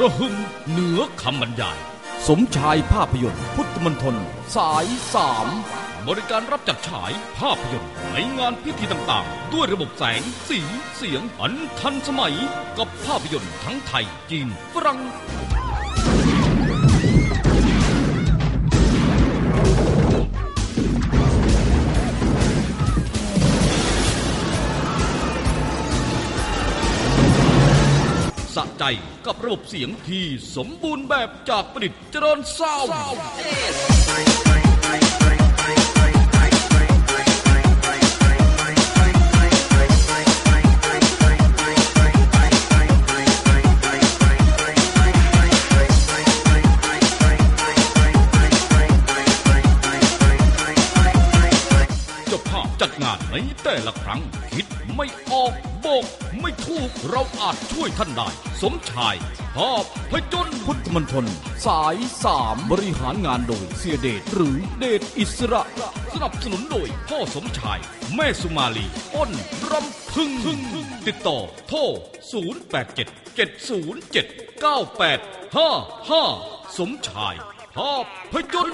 ระหึ่มเหนือคำบรรยาย สมชายภาพยนตร์ พุทธมณฑลสายสามบริการรับจัดฉายภาพยนตร์ในงานพิธีต่างๆ ด้วยระบบแสง สีเสียงอันทันสมัย กับภาพยนตร์ทั้งไทยจีนฝรั่ง สะใจกับระบบเสียงที่สมบูรณ์แบบจากประดิษฐ์เจริญเศร้า จัดงานในแต่ละครั้ง คิดไม่ออกบอกไม่ถูกเราอาจช่วยท่านได้ สมชายภาพพจนพุทธมณฑลสายสามบริหารงานโดยเสียเดชหรือเดชอิสระ สนับสนุนโดย พ่อสมชาย แม่สุมาลีอ้นรำพึง ติดต่อโทร 087 707 9855 สมชายภาพพจน